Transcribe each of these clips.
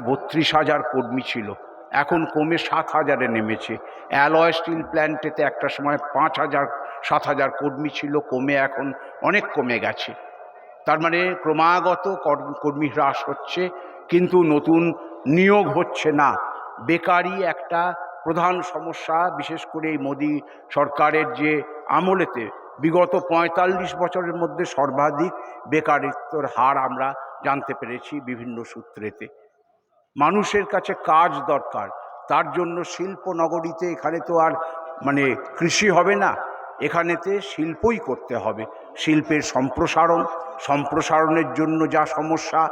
বত্রিশ হাজার কর্মী ছিল। এখন কমে সাত হাজারে নেমেছে। অ্যালয় স্টিল প্ল্যান্টেতে একটা সময় পাঁচ হাজার, সাত হাজার কর্মী ছিল। কমে এখন অনেক কমে গেছে। তার মানে ক্রমাগত কর্ম- হ্রাস হচ্ছে, কিন্তু নতুন নিয়োগ হচ্ছে না। বেকারি একটা প্রধান সমস্যা, বিশেষ করে এই মোদী সরকারের যে আমলেতে। বিগত পঁয়তাল্লিশ বছরের মধ্যে সর্বাধিক বেকারিত্বর হার আমরা জানতে পেরেছি বিভিন্ন সূত্রেতে। মানুষের কাছে কাজ দরকার। তার জন্য শিল্প নগরীতে এখানে তো আর মানে কৃষি হবে না। এখানেতে শিল্পই করতে হবে। শিল্পের সম্প্রসারণ, সম্প্রসারণের জন্য যা সমস্যা,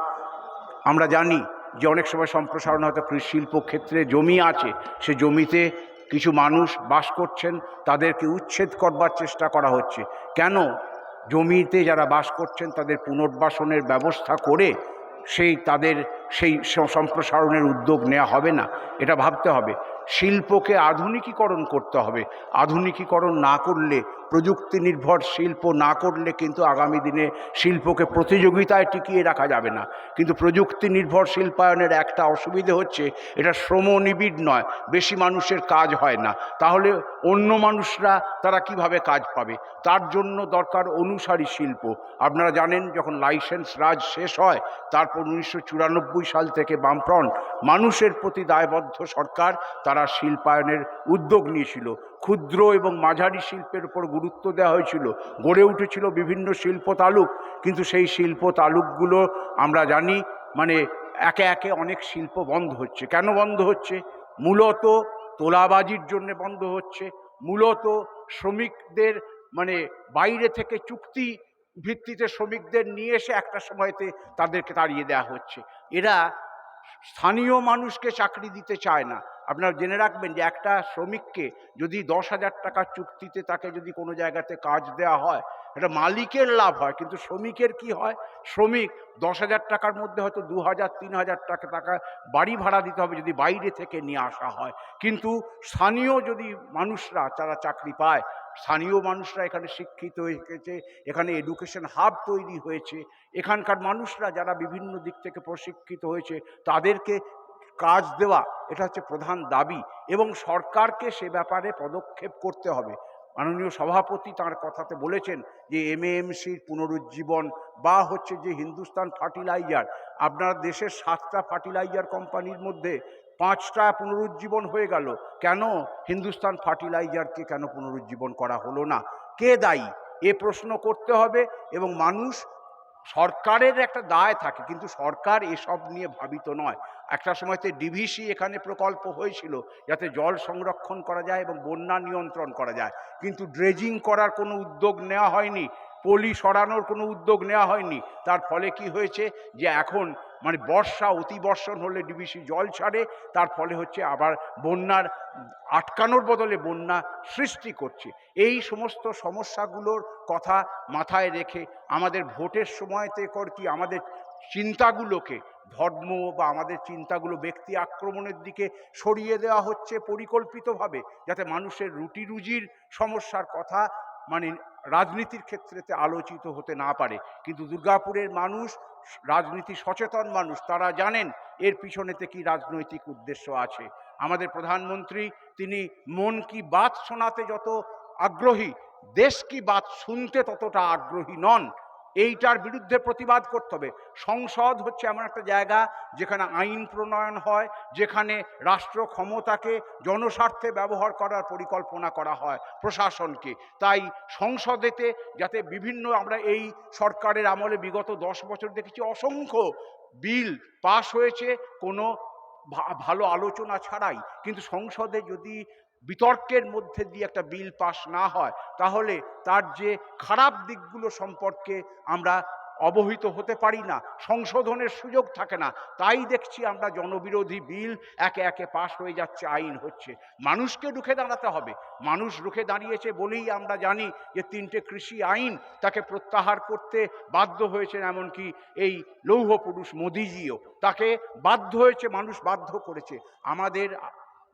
আমরা জানি যে অনেক সময় সম্প্রসারণ হয়তো কৃষি শিল্প ক্ষেত্রে জমি আছে। সে জমিতে কিছু মানুষ বাস করছেন, তাদেরকে উচ্ছেদ করবার চেষ্টা করা হচ্ছে। কেন? জমিতে যারা বাস করছেন, তাদের পুনর্বাসনের ব্যবস্থা করে সেই তাদের সেই সম্প্রসারণের উদ্যোগ নেওয়া হবে না, এটা ভাবতে হবে। শিল্পকে আধুনিকীকরণ করতে হবে। আধুনিকীকরণ না করলে প্রযুক্তি নির্ভর শিল্প না করলে কিন্তু আগামী দিনে শিল্পকে প্রতিযোগিতায় টিকিয়ে রাখা যাবে না। কিন্তু প্রযুক্তি নির্ভর শিল্পায়নের একটা অসুবিধে হচ্ছে, এটা শ্রমনিবিড় নয়, বেশি মানুষের কাজ হয় না। তাহলে অন্য মানুষরা তারা কীভাবে কাজ পাবে? তার জন্য দরকার অনুসারী শিল্প। আপনারা জানেন, যখন লাইসেন্স রাজ শেষ হয়, তারপর উনিশশো চুরানব্বই সাল থেকে বামফ্রন্ট, মানুষের প্রতি দায়বদ্ধ সরকার, তারা শিল্পায়নের উদ্যোগ নিয়েছিল। ক্ষুদ্র এবং মাঝারি শিল্পের উপর গুরুত্ব দেওয়া হয়েছিল। গড়ে উঠেছিল বিভিন্ন শিল্প তালুক। কিন্তু সেই শিল্প তালুকগুলো আমরা জানি মানে একে একে অনেক শিল্প বন্ধ হচ্ছে। কেন বন্ধ হচ্ছে? মূলত তোলাবাজির জন্য বন্ধ হচ্ছে। মূলত শ্রমিকদের মানে বাইরে থেকে চুক্তি ভিত্তিতে শ্রমিকদের নিয়ে এসে একটা সময়তে তাদেরকে তাড়িয়ে দেওয়া হচ্ছে। এরা স্থানীয় মানুষকে চাকরি দিতে চায় না। আপনারা জেনে রাখবেন যে একটা শ্রমিককে যদি দশ হাজার টাকার চুক্তিতে তাকে যদি কোনো জায়গাতে কাজ দেওয়া হয় এটা মালিকের লাভ হয়, কিন্তু শ্রমিকের কি হয়? শ্রমিক দশ হাজার টাকার মধ্যে হয়তো দু হাজার, তিন হাজার টাকা টাকা বাড়ি ভাড়া দিতে হবে যদি বাইরে থেকে নিয়ে আসা হয়। কিন্তু স্থানীয় যদি মানুষরা তারা চাকরি পায়, স্থানীয় মানুষরা এখানে শিক্ষিত হয়েছে, এখানে এডুকেশন হাব তৈরি হয়েছে, এখানকার মানুষরা যারা বিভিন্ন দিক থেকে প্রশিক্ষিত হয়েছে, তাদেরকে কাজ দেওয়া, এটা হচ্ছে প্রধান দাবি এবং সরকারকে সে ব্যাপারে পদক্ষেপ করতে হবে। মাননীয় সভাপতি তার কথাতে বলেছেন যে এম এমএএমসির পুনরুজ্জীবন বা হচ্ছে যে হিন্দুস্তান ফার্টিলাইজার, আপনার দেশের সাতটা ফার্টিলাইজার কোম্পানির মধ্যে পাঁচটা পুনরুজ্জীবন হয়ে গেল, কেন হিন্দুস্তান ফার্টিলাইজারকে কেন পুনরুজ্জীবন করা হলো না? কে দায়ী? এ প্রশ্ন করতে হবে এবং মানুষ সরকারের একটা দায় থাকে, কিন্তু সরকার এসব নিয়ে ভাবিত নয়। একটা সময়তে ডিভিসি এখানে প্রকল্প হয়েছিল, যাতে জল সংরক্ষণ করা যায় এবং বন্যা নিয়ন্ত্রণ করা যায়। কিন্তু ড্রেজিং করার কোনো উদ্যোগ নেওয়া হয়নি। পলি সরানোর কোনো উদ্যোগ নেওয়া হয়নি। তার ফলে কি হয়েছে যে এখন মানে বর্ষা অতি বর্ষণ হলে ডিবিসি জল ছাড়ে, তার ফলে হচ্ছে আবার বন্যার আটকানোর বদলে বন্যা সৃষ্টি করছে। এই সমস্ত সমস্যাগুলোর কথা মাথায় রেখে আমাদের ভোটের সময়তে কর কি আমাদের চিন্তাগুলোকে, ধর্ম বা আমাদের চিন্তাগুলো ব্যক্তি আক্রমণের দিকে সরিয়ে দেওয়া হচ্ছে পরিকল্পিতভাবে, যাতে মানুষের রুটি রুজির সমস্যার কথা মানে রাজনীতির ক্ষেত্রেতে আলোচিত হতে না পারে। কিন্তু দুর্গাপুরের মানুষ, রাজনীতি সচেতন মানুষ, তারা জানেন এর পিছনেতে কি রাজনৈতিক উদ্দেশ্য আছে। আমাদের প্রধানমন্ত্রী, তিনি মন কি বাত শোনাতে যত আগ্রহী, দেশ কি বাত শুনতে ততটা আগ্রহী নন। এইটার বিরুদ্ধে প্রতিবাদ করতে হবে। সংসদ হচ্ছে এমন একটা জায়গা যেখানে আইন প্রণয়ন হয়, যেখানে রাষ্ট্র ক্ষমতাকে জনস্বার্থে ব্যবহার করার পরিকল্পনা করা হয় প্রশাসনকে। তাই সংসদেতে যাতে বিভিন্ন আমরা এই সরকারের আমলে বিগত দশ বছর দেখেছি, অসংখ্য বিল পাশ হয়েছে, কোনো ভালো আলোচনা ছাড়াই। কিন্তু সংসদে যদি বিতর্কের মধ্যে দিয়ে একটা বিল পাশ না হয়, তাহলে তার যে খারাপ দিকগুলো সম্পর্কে আমরা অবহিত হতে পারি না, সংশোধনের সুযোগ থাকে না। তাই দেখছি আমরা জনবিরোধী বিল একে একে পাশ হয়ে যাচ্ছে, আইন হচ্ছে। মানুষকে রুখে দাঁড়াতে হবে। মানুষ রুখে দাঁড়িয়েছে বলেই আমরা জানি যে তিনটে কৃষি আইন তাকে প্রত্যাহার করতে বাধ্য হয়েছেন এমনকি এই লৌহ পুরুষ মোদিজিও। তাকে বাধ্য হয়েছে, মানুষ বাধ্য করেছে। আমাদের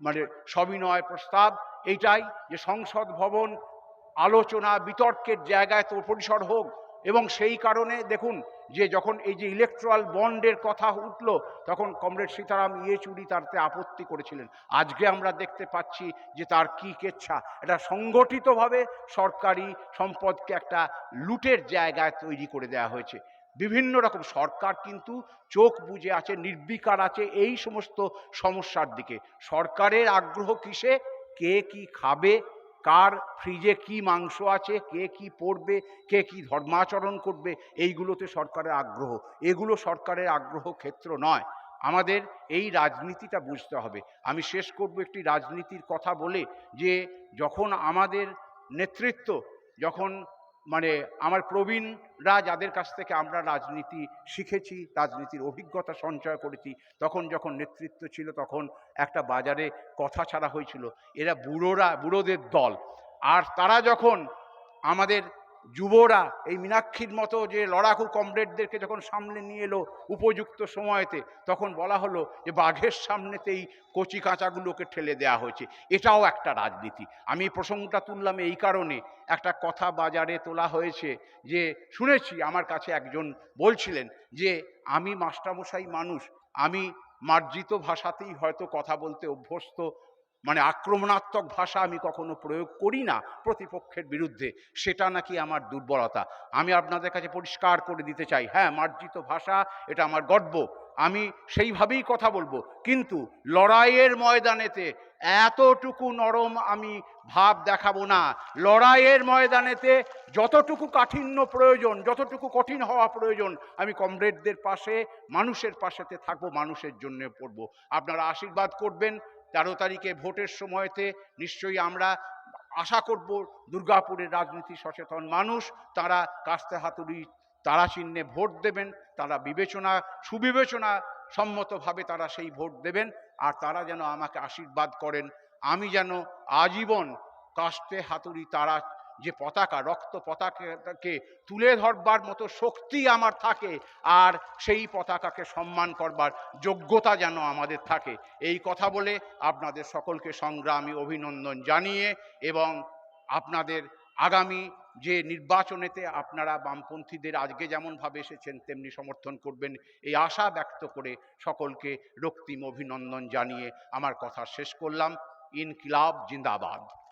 মানে সবিনয় প্রস্তাব এইটাই যে সংসদ ভবন আলোচনা বিতর্কের জায়গায় তো পরিসর হোক এবং সেই কারণে দেখুন যে যখন এই যে ইলেকট্রাল বন্ডের কথা উঠল, তখন কমরেড সীতারাম ইয়েচুরি তারতে আপত্তি করেছিলেন। আজকে আমরা দেখতে পাচ্ছি যে তার কি কেচ্ছা। এটা সংগঠিতভাবে সরকারি সম্পদকে একটা লুটের জায়গায় তৈরি করে দেওয়া হয়েছে। বিভিন্ন রকম সরকার কিন্তু চোখ বুজে আছে, নির্বিকার আছে এই সমস্ত সমস্যার দিকে। সরকারের আগ্রহ কিসে? কে কি খাবে? কার ফ্রিজে কি মাংস আছে, কে কি পড়বে কে কি ধর্মাচরণ করবে, এইগুলোতে সরকারের আগ্রহ। এগুলো সরকারের আগ্রহ ক্ষেত্র নয়। আমাদের এই রাজনীতিটা বুঝতে হবে। আমি শেষ করব একটি রাজনীতির কথা বলে যে, যখন আমাদের নেতৃত্ব, যখন মানে আমার প্রবীণরা যাদের কাছ থেকে আমরা রাজনীতি শিখেছি, রাজনীতির অভিজ্ঞতা সঞ্চয় করেছি, তখন যখন নেতৃত্ব ছিল তখন একটা বাজারে কথা ছাড়া হয়েছিল। এরা বুড়োরা, বুড়োদের দল। আর তারা যখন আমাদের যুবরা এই মীনাক্ষীর মতো যে লড়াকু কমরেডদেরকে যখন সামনে নিয়ে এলো উপযুক্ত সময়তে, তখন বলা হলো যে বাঘের সামনেতেই কচি কাঁচাগুলোকে ঠেলে দেওয়া হয়েছে। এটাও একটা রাজনীতি। আমি প্রসঙ্গটা তুললাম এই কারণে। একটা কথা বাজারে তোলা হয়েছে যে, শুনেছি আমার কাছে একজন বলছিলেন যে, আমি মাস্টারমশাই মানুষ, আমি মার্জিত ভাষাতেই হয়তো কথা বলতে অভ্যস্ত মানে আক্রমণাত্মক ভাষা আমি কখনো প্রয়োগ করি না প্রতিপক্ষের বিরুদ্ধে, সেটা নাকি আমার দুর্বলতা। আমি আপনাদের কাছে পরিষ্কার করে দিতে চাই হ্যাঁ মার্জিত ভাষা, এটা আমার গর্ব, আমি সেইভাবেই কথা বলব। কিন্তু লড়াইয়ের ময়দানেতে এতটুকু নরম আমি ভাব দেখাবো না। লড়াইয়ের ময়দানেতে যতটুকু কাঠিন্য প্রয়োজন, যতটুকু কঠিন হওয়া প্রয়োজন, আমি কমরেডদের পাশে, মানুষের পাশেতে থাকব, মানুষের জন্য পড়ব। আপনারা আশীর্বাদ করবেন তেরো তারিখে ভোটের সময়তে নিশ্চয়ই আমরা আশা করব দুর্গাপুরের রাজনীতি সচেতন মানুষ, তারা কাস্তে হাতুড়ি তারা চিহ্নে ভোট দেবেন, তারা বিবেচনা, সুবিবেচনা সম্মতভাবে তারা সেই ভোট দেবেন, আর তারা যেন আমাকে আশীর্বাদ করেন। আমি যেন আজীবন কাস্তে হাতুড়ি তারা যে পতাকা, রক্ত পতাকাকে তুলে ধরবার মতো শক্তি আমার থাকে আর সেই পতাকাকে সম্মান করবার যোগ্যতা যেন আমাদের থাকে। এই কথা বলে আপনাদের সকলকে সংগ্রামী অভিনন্দন জানিয়ে এবং আপনাদের আগামী যে নির্বাচনেতে আপনারা বামপন্থীদের আজকে যেমনভাবে এসেছেন, তেমনি সমর্থন করবেন, এই আশা ব্যক্ত করে সকলকে রক্তিম অভিনন্দন জানিয়ে আমার কথা শেষ করলাম। ইনকিলাব জিন্দাবাদ।